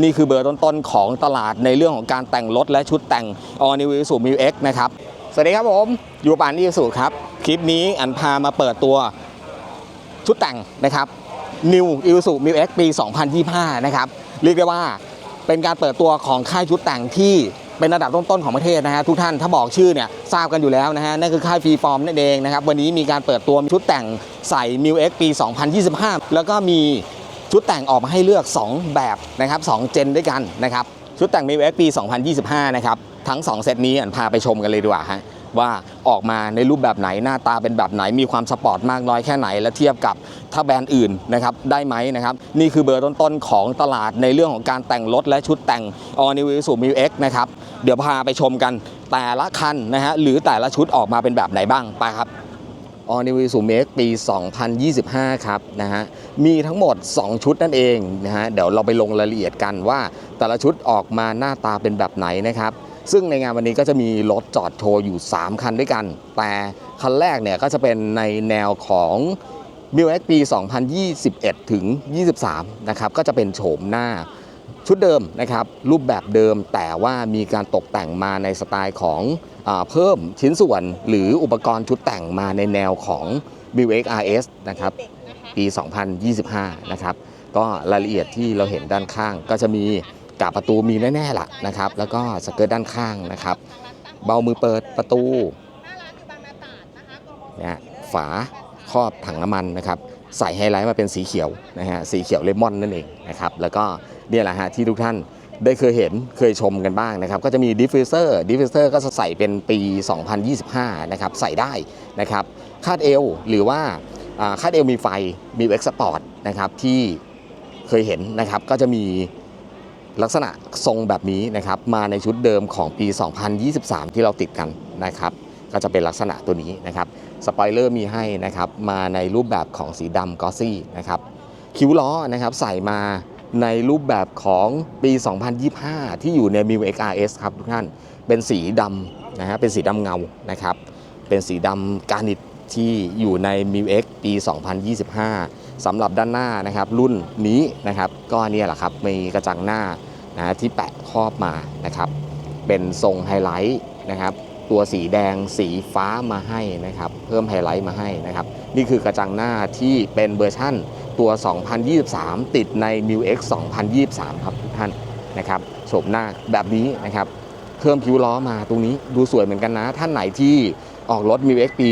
นี่คือเบอร์ต้นๆของตลาดในเรื่องของการแต่งรถและชุดแต่ง All New Isuzu Mu X นะครับ สวัสดีครับผม อยู่ปานอีสุครับ คลิปนี้อันพามาเปิดตัวชุดแต่งนะครับ New Isuzu Mu X ปี 2025 นะครับ เรียกได้ว่าเป็นการเปิดตัวของค่ายชุดแต่งที่เป็นระดับต้นๆของประเทศนะฮะทุกท่านถ้าบอกชื่อเนี่ยทราบกันอยู่แล้วนะฮะนั่นคือค่ายฟรีฟอร์มนั่นเองนะครับ วันนี้มีการเปิดตัวชุดแต่งใส่ Mu X ปี 2025 แล้วก็มี ชุดแต่งออกมาให้เลือก 2 แบบนะครับ2เจนด้วยกันนะครับชุดแต่ง Mu X ปี 2025 นะครับ ทั้ง 2 เซตนี้อันพาไปชมกันเลยดีกว่าฮะว่าออกมาในรูปแบบไหนหน้าตาเป็นแบบไหนมีความสปอร์ตมากน้อยแค่ไหน และเทียบกับถ้าแบรนด์อื่นนะครับได้ไหมนะครับ นี่คือเบอร์ต้นๆของตลาดในเรื่องของการแต่งรถและชุดแต่ง All New Isuzu Mu X นะครับ เดี๋ยวพาไปชมกันแต่ละคันนะฮะหรือแต่ละชุดออกมาเป็นแบบไหนบ้างไปครับ All New Isuzu Mu X ปี 2025 ครับนะฮะ มีทั้งหมด 2 ชุดนั่นเองนะฮะ เดี๋ยวเราไปลงรายละเอียดกันว่า แต่ละชุดออกมาหน้าตาเป็นแบบไหนนะครับ ซึ่งในงานวันนี้ก็จะมีรถจอดโชว์อยู่ 3 คันด้วยกัน แต่คันแรกเนี่ยก็จะเป็นในแนวของ m i l X ปี 2021 ถึง 23 นะครับ ก็จะเป็นโฉมหน้าชุดเดิมนะครับ รูปแบบเดิมแต่ว่ามีการตกแต่งมาในสไตล์ของ เพิ่มชิ้นส่วนหรืออุปกรณ์ชุดแต่งมาในแนวของ m i l X RS นะครับปี 2025 นะครับ ก็รายละเอียดที่เราเห็นด้านข้าง ก็จะมีกาบประตูมีแน่ๆล่ะนะครับ แล้วก็สเกิร์ตด้านข้างนะครับ เบามือเปิดประตูนะฮะฝาครอบถังน้ำมันนะครับ ใส่ไฮไลท์มาเป็นสีเขียวนะฮะสีเขียวเลมอนนั่นเองนะครับ แล้วก็เนี่ยแหละฮะที่ทุกท่าน ได้เคยเห็นเคยชมกันบ้างนะครับ ก็จะมีดิฟฟิวเซอร์ดิฟฟิวเซอร์ก็จะใส่เป็นปี 2025 นะครับ ใส่ได้นะครับ คาดเอวหรือว่าคาดเอวมีไฟมีเอ็กซ์ปอร์ตนะครับที่เคยเห็นนะครับก็จะมีลักษณะทรงแบบนี้นะครับ มาในชุดเดิมของปี 2023 ที่เราติดกันนะครับ ก็จะเป็นลักษณะตัวนี้นะครับสปอยเลอร์มีให้นะครับ มาในรูปแบบของสีดำกอซี่นะครับ คิ้วล้อนะครับใส่มา ในรูปแบบของปี 2025 ที่อยู่ใน m i u XRS ครับทุกท่าน เป็นสีดำนะฮะ เป็นสีดำเงานะครับ เป็นสีดำการนิตที่อยู่ใน m i u X ปี 2025สำหรับด้านหน้านะครับ รุ่นนี้นะครับ ก็เนี่ยแหละครับ มีกระจังหน้านะฮะที่แปะครอบมานะครับ เป็นทรงไฮไลท์นะครับ ตัวสีแดงสีฟ้ามาให้นะครับ เพิ่มไฮไลท์มาให้นะครับ นี่คือกระจังหน้าที่เป็นเวอร์ชั่น ตัว 2023 ติดใน m i u X 2023 ครับทุกท่านนะครับโฉมหน้าแบบนี้นะครับเพิ่มคิ้วล้อมาตรงนี้ดูสวยเหมือนกันนะ ท่านไหนที่ออกรถ m i u X ปี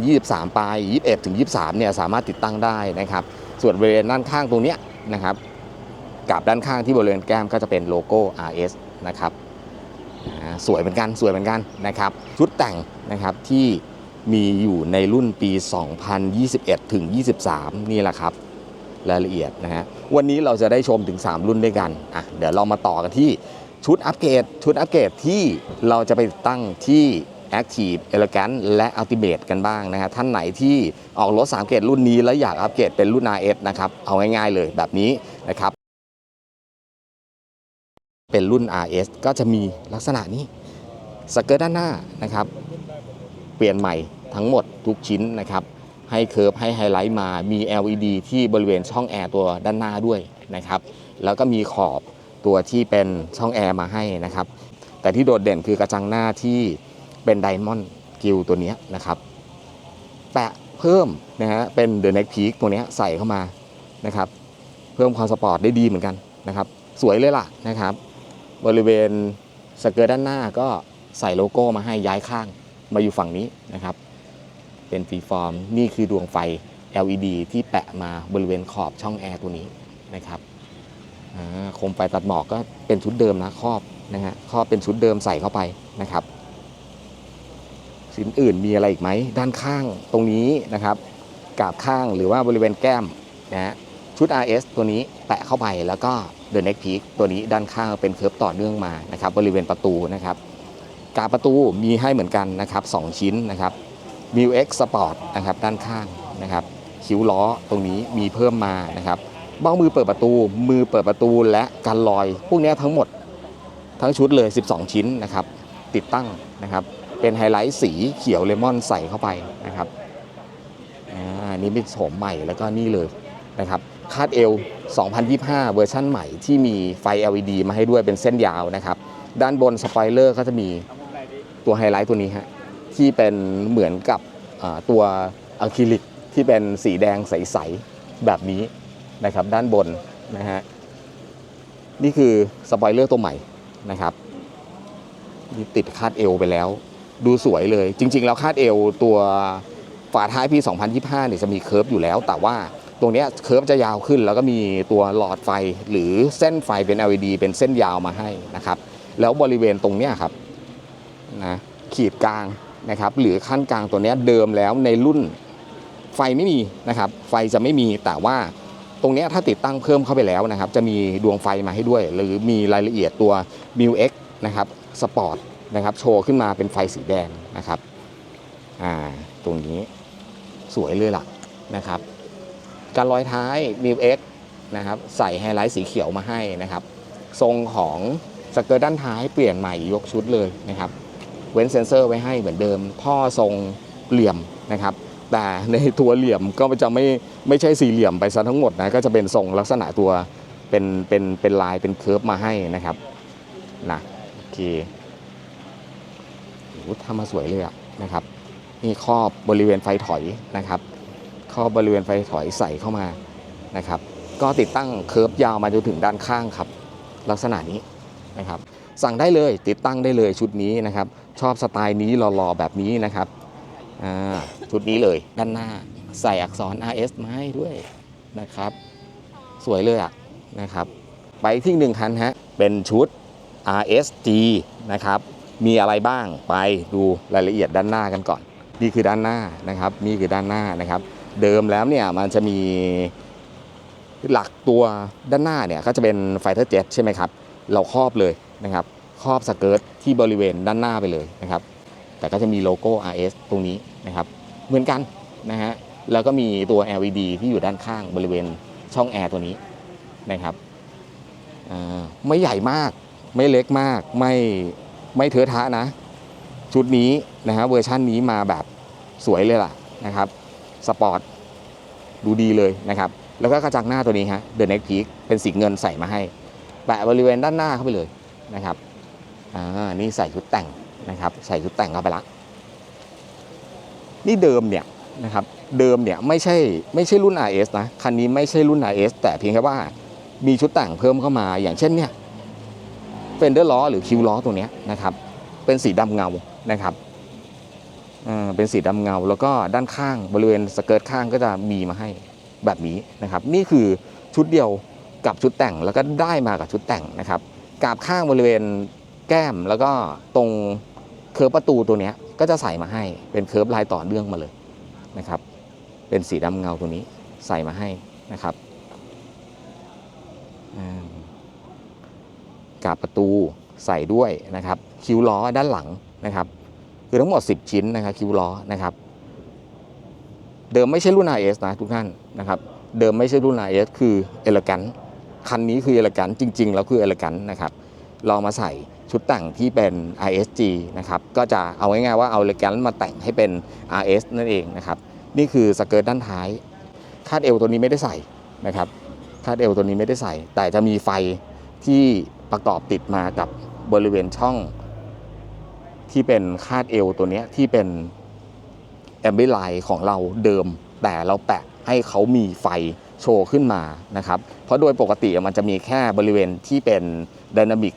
2023 ไป 21ถึง23 เนี่ยสามารถติดตั้งได้นะครับ ส่วนบริเวณด้านข้างตรงเนี้ยนะครับกับด้านข้างที่บริเวณแก้มก็จะเป็นโลโก้ RS นะครับสวยเหมือนกันสวยเหมือนกันนะครับชุดแต่งนะครับที่มีอยู่ในรุ่นปี 2021 ถึง 23 นี่แหละครับ รายละเอียดนะฮะวันนี้เราจะได้ชมถึง 3 รุ่นด้วยกันอะเดี๋ยวเรามาต่อกันที่ชุดอัปเกรดชุดอัปเกรดที่เราจะไปตั้งที่ Active Elegant และ Ultimate กันบ้างนะฮะท่านไหนที่ออกรถ3เกรดรุ่นนี้แล้วอยากอัปเกรดเป็นรุ่น RS นะครับเอาง่ายๆเลยแบบนี้นะครับเป็นรุ่น RS ก็จะมีลักษณะนี้สเกิร์ตด้านหน้านะครับ เปลี่ยนใหม่ทั้งหมดทุกชิ้นนะครับ ให้เคิร์ฟให้ไฮไลท์มา มี LED ที่บริเวณช่องแอร์ตัวด้านหน้าด้วยนะครับ แล้วก็มีขอบตัวที่เป็นช่องแอร์มาให้นะครับ แต่ที่โดดเด่นคือกระจังหน้าที่เป็นไดมอนด์กิลตัวนี้นะครับ แปะเพิ่มนะฮะเป็นเดอะเน็กพีคตัวนี้ใส่เข้ามานะครับ เพิ่มความสปอร์ตได้ดีเหมือนกันนะครับ สวยเลยล่ะนะครับ บริเวณสเกิร์ตด้านหน้าก็ใส่โลโก้มาให้ย้ายข้างมาอยู่ฝั่งนี้นะครับ เป็นฟรีฟอร์ม นี่คือดวงไฟ LED ที่แปะมาบริเวณขอบช่องแอร์ตัวนี้นะครับโคมไฟตัดหมอกก็เป็นชุดเดิมนะครอบนะฮะครอบเป็นชุดเดิมใส่เข้าไปนะครับ ชิ้นอื่นมีอะไรอีกไหมด้านข้างตรงนี้นะครับกาบข้างหรือว่าบริเวณแก้มนะฮะชุด RS ตัวนี้แปะเข้าไปแล้วก็ The Neck Peak ตัวนี้ด้านข้างเป็นเคิร์ฟต่อเนื่องมานะครับ บริเวณประตูนะครับ กาบประตูมีให้เหมือนกันนะครับ 2 ชิ้นนะครับ m i u X Sport นะครับด้านข้างนะครับคิ้วล้อตรงนี้มีเพิ่มมานะครับเบ้ามือเปิดประตู มือเปิดประตูและกันลอย พวกนี้ทั้งหมดทั้งชุดเลย 12 ชิ้นนะครับติดตั้งนะครับเป็นไฮไลท์สีเขียวเลมอนใส่เข้าไปนะครับอ่านี่เป็นโฉมใหม่แล้วก็นี่เลยนะครับคาดเอว 2025 เวอร์ชั่นใหม่ที่มีไฟ LED มาให้ด้วยเป็นเส้นยาวนะครับด้านบนสปอยเลอร์ก็จะมีตัวไฮไลท์ตัวนี้ฮะ ที่เป็นเหมือนกับตัวอะคริลิกที่เป็นสีแดงใสๆแบบนี้นะครับ ด้านบนนะฮะนี่คือสปอยเลอร์ตัวใหม่นะครับนี่ติดคาดเอวไปแล้ว ดูสวยเลย จริง ๆ แล้วคาดเอวตัวฝาท้ายปี2025เนี่ยจะมีเคิร์ฟอยู่แล้ว แต่ว่าตรงเนี้ยเคิร์ฟจะยาวขึ้น แล้วก็มีตัวหลอดไฟหรือเส้นไฟเป็น LED เป็นเส้นยาวมาให้นะครับ แล้วบริเวณตรงเนี้ยครับนะขีดกลาง นะครับหรือขั้นกลางตัวนี้เดิมแล้วในรุ่นไฟไม่มีนะครับไฟจะไม่มีแต่ว่าตรงนี้ถ้าติดตั้งเพิ่มเข้าไปแล้วนะครับจะมีดวงไฟมาให้ด้วย หรือมีรายละเอียดตัว m u X นะครับสปอร์ตนะครับโชว์ขึ้นมาเป็นไฟสีแดงนะครับอ่าตรงนี้สวยเลยล่ะนะครับการลอยท้าย m u X นะครับใส่ไฮไลท์สีเขียวมาให้นะครับ ทรงของสเกิร์ตด้านท้ายเปลี่ยนใหม่ยกชุดเลยนะครับ เว้นเซนเซอร์ไว้ให้เหมือนเดิม ท่อทรงเหลี่ยมนะครับ แต่ในตัวเหลี่ยมก็จะไม่ไม่ใช่สี่เหลี่ยมไปซะทั้งหมดนะก็จะเป็นทรงลักษณะตัวเป็นเป็นเป็นลายเป็นเคิร์ฟมาให้นะครับนะโอเคโอ้โหทำมาสวยเลยอะนะครับนี่ครอบบริเวณไฟถอยนะครับครอบบริเวณไฟถอยใส่เข้ามานะครับ ก็ติดตั้งเคิร์ฟยาวมาจนถึงด้านข้างครับ ลักษณะนี้นะครับ สั่งได้เลยติดตั้งได้เลยชุดนี้นะครับ ชอบสไตล์นี้หล่อๆแบบนี้นะครับอ่าชุดนี้เลยด้านหน้าใส่อักษร RS มาให้ด้วยนะครับ สวยเลยอะนะครับ ไปที่หนึ่งคันฮะเป็นชุด RSG นะครับมีอะไรบ้างไปดูรายละเอียดด้านหน้ากันก่อน นี่คือด้านหน้านะครับ นี่คือด้านหน้านะครับ เดิมแล้วเนี่ยมันจะมีหลักตัวด้านหน้าเนี่ยก็จะเป็นไฟเตอร์เจ็ตใช่ไหมครับ เราครอบเลยนะครับ ครอบสเกิร์ตที่บริเวณด้านหน้าไปเลยนะครับ แต่ก็จะมีโลโก้ RS ตรงนี้นะครับ เหมือนกันนะฮะ แล้วก็มีตัว LED ที่อยู่ด้านข้างบริเวณช่องแอร์ตัวนี้นะครับ ไม่ใหญ่มาก ไม่เล็กมาก ไม่ไม่เทอะทะนะ ชุดนี้นะฮะเวอร์ชันนี้มาแบบสวยเลยล่ะนะครับ สปอร์ตดูดีเลยนะครับ แล้วก็กระจังหน้าตัวนี้ฮะ The Next Peak เป็นสีเงินใส่มาให้ แปะบริเวณด้านหน้าเข้าไปเลยนะครับ อ่านี่ใส่ชุดแต่งนะครับ ใส่ชุดแต่งเข้าไปละ นี่เดิมเนี่ยนะครับ เดิมเนี่ยไม่ใช่ไม่ใช่รุ่น RS นะ คันนี้ไม่ใช่รุ่น RS แต่เพียงแค่ว่ามีชุดแต่งเพิ่มเข้ามา อย่างเช่นเนี่ยเฟนเดอร์ล้อหรือคิวล้อตัวเนี้ยนะครับ เป็นสีดำเงานะครับอ่าเป็นสีดำเงา แล้วก็ด้านข้างบริเวณสเกิร์ตข้างก็จะมีมาให้แบบนี้นะครับ นี่คือชุดเดียวกับชุดแต่งแล้วก็ได้มากับชุดแต่งนะครับกาบข้างบริเวณ แก้มแล้วก็ตรงเคิร์ประตูตัวนี้ก็จะใส่มาให้เป็นเคิร์ฟลายต่อเนื่องมาเลยนะครับ เป็นสีดำเงาตัวนี้ใส่มาให้นะครับกาบประตูใส่ด้วยนะครับ คิ้วล้อด้านหลังนะครับ คือทั้งหมด 10 ชิ้นนะครับ คิ้วล้อนะครับ เดิมไม่ใช่รุ่น RS นะทุกท่านนะครับ เดิมไม่ใช่รุ่น RS คือ Elegant คันนี้คือ Elegant จริง ๆ แล้วคือ Elegant นะครับ เรามาใส่ชุดแต่งที่เป็น RSG นะครับก็จะเอาง่ายๆว่าเอา Elegant มาแต่งให้เป็น RS นั่นเองนะครับนี่คือสเกิร์ตด้านท้าย คาดเอวตัวนี้ไม่ได้ใส่นะครับคาดเอวตัวนี้ไม่ได้ใส่ แต่จะมีไฟที่ประกอบติดมากับบริเวณช่อง ที่เป็นคาดเอวตัวนี้ที่เป็นแอมบิไลน์ของเราเดิม แต่เราแปะให้เขามีไฟโชว์ขึ้นมานะครับ เพราะโดยปกติมันจะมีแค่บริเวณที่เป็นดินามิก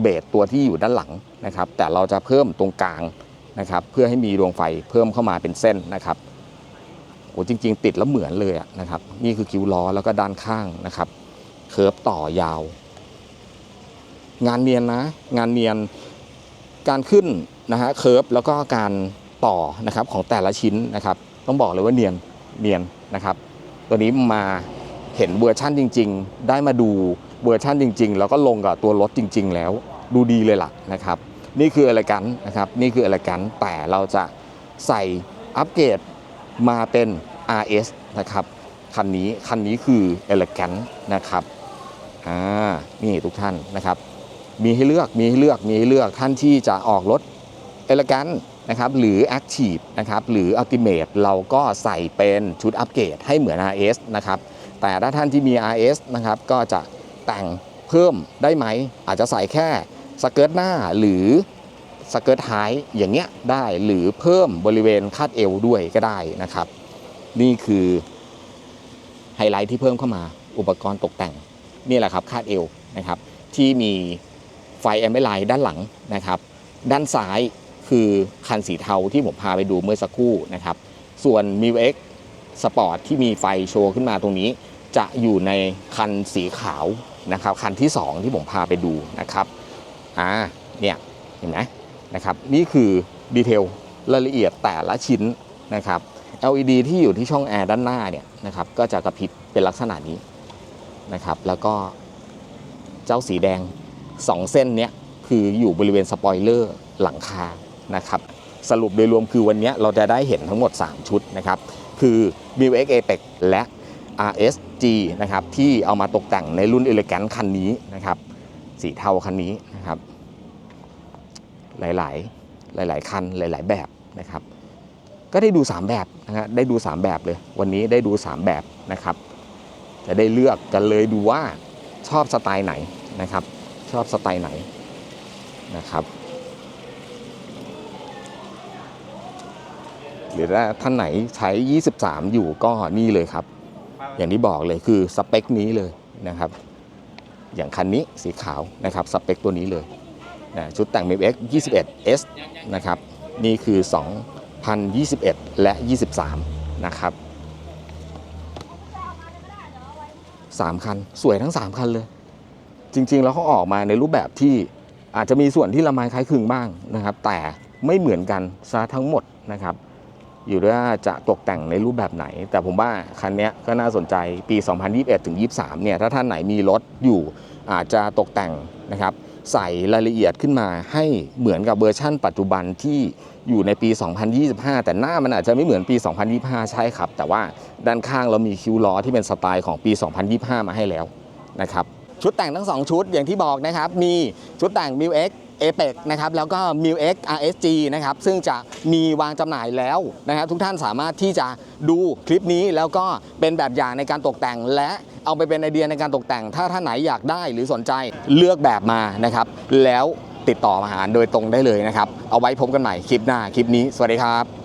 เบสตัวที่อยู่ด้านหลังนะครับ แต่เราจะเพิ่มตรงกลางนะครับ เพื่อให้มีดวงไฟเพิ่มเข้ามาเป็นเส้นนะครับโอ้จริง ๆ ติดแล้วเหมือนเลยนะครับ นี่คือคิ้วล้อแล้วก็ด้านข้างนะครับ เคิร์ฟต่อยาว งานเนียนนะ งานเนียนการขึ้นนะฮะเคิร์ฟแล้วก็การต่อนะครับของแต่ละชิ้นนะครับ ต้องบอกเลยว่าเนียนเนียนนะครับ ตัวนี้มาเห็นเวอร์ชั่นจริง ๆ ได้มาดูเวอร์ชั่นจริง ๆ แล้วก็ลงกับตัวรถจริง ๆ แล้ว ดูดีเลยล่ะนะครับ นี่คืออะไรกันนะครับ นี่คืออะไรกันแต่เราจะใส่อัปเกรดมาเป็น RS นะครับคันนี้คันนี้คือ Elegant นะครับอ่านี่ทุกท่านนะครับ มีให้เลือกมีให้เลือกมีให้เลือกท่านที่จะออกรถ Elegant นะครับหรือ Active นะครับหรือ Ultimate เราก็ใส่เป็นชุดอัปเกรดให้เหมือน RS นะครับแต่ถ้าท่านที่มี RS นะครับก็จะแต่งเพิ่มได้ไหม อาจจะใส่แค่ สเกิร์ตหน้าหรือสเกิร์ตท้ายอย่างเงี้ยได้หรือเพิ่มบริเวณคาดเอวด้วยก็ได้นะครับ นี่คือไฮไลท์ที่เพิ่มเข้ามาอุปกรณ์ตกแต่งนี่แหละครับคาดเอวนะครับที่มีไฟแอมเบอร์ไลด้านหลังนะครับ ด้านซ้ายคือคันสีเทาที่ผมพาไปดูเมื่อสักครู่นะครับ ส่วน m i u X Sport ที่มีไฟโชว์ขึ้นมาตรงนี้ จะอยู่ในคันสีขาวนะครับ คันที่ 2 ที่ผมพาไปดูนะครับ อ่าเนี่ยเห็นไหมนะครับนี่คือดีเทลรายละเอียดแต่ละชิ้นนะครับ LED ที่อยู่ที่ช่องแอร์ด้านหน้าเนี่ยนะครับก็จะกระพริบเป็นลักษณะนี้นะครับ แล้วก็เจ้าสีแดง 2 เส้นเนี้ยคืออยู่บริเวณสปอยเลอร์หลังคานะครับสรุปโดยรวมคือวันนี้เราจะได้เห็นทั้งหมด 3 ชุดนะครับ คือ m i u X Apex และ RSG นะครับที่เอามาตกแต่งในรุ่น Elegant คันนี้นะครับ สีเทาคันนี้นะครับ หลาย ๆ หลาย ๆ คันหลาย ๆ แบบนะครับ ก็ได้ดู 3 แบบนะฮะได้ดู 3 แบบเลย วันนี้ได้ดู 3 แบบนะครับ จะได้เลือกกันเลยดูว่าชอบสไตล์ไหนนะครับ ชอบสไตล์ไหนนะครับ หรือถ้าท่านไหนใช้ 23 อยู่ก็นี่เลยครับ อย่างที่บอกเลยคือสเปคนี้เลยนะครับ อย่างคันนี้สีขาวนะครับสเปคตัวนี้เลยนะชุดแต่ง m i x 21 S นะครับนี่คือ 2021 และ 23 นะครับ3คัน สวยทั้ง 3 คันเลย จริง ๆ แล้วเขาออกมาในรูปแบบที่อาจจะมีส่วนที่ละไมคล้ายคลึงบ้างนะครับ แต่ไม่เหมือนกันซะทั้งหมดนะครับ อยู่ด้วยว่าจะตกแต่งในรูปแบบไหน แต่ผมว่าคันนี้ก็น่าสนใจปี 2021ถึง23เนี่ยถ้าท่านไหนมีรถอยู่อาจจะตกแต่งนะครับใส่รายละเอียดขึ้นมาให้เหมือนกับเวอร์ชั่น ปัจจุบันที่อยู่ในปี 2025 แต่หน้ามันอาจจะไม่เหมือนปี 2025 ใช่ครับ แต่ว่าด้านข้างเรามีคิ้วล้อที่เป็นสไตล์ของปี 2025 มาให้แล้วนะครับชุดแต่งทั้ง 2 ชุดอย่างที่บอกนะครับมีชุดแต่ง m i u X Apex นะครับแล้วก็ m i u X RSG นะครับซึ่งจะมีวางจำหน่ายแล้วนะครับทุกท่านสามารถที่จะดูคลิปนี้แล้วก็เป็นแบบอย่างในการตกแต่ง และเอาไปเป็นไอเดียในการตกแต่ง ถ้าท่านไหนอยากได้หรือสนใจเลือกแบบมานะครับแล้วติดต่อมาหาโดยตรงได้เลยนะครับ เอาไว้พบกันใหม่คลิปหน้าคลิปนี้ สวัสดีครับ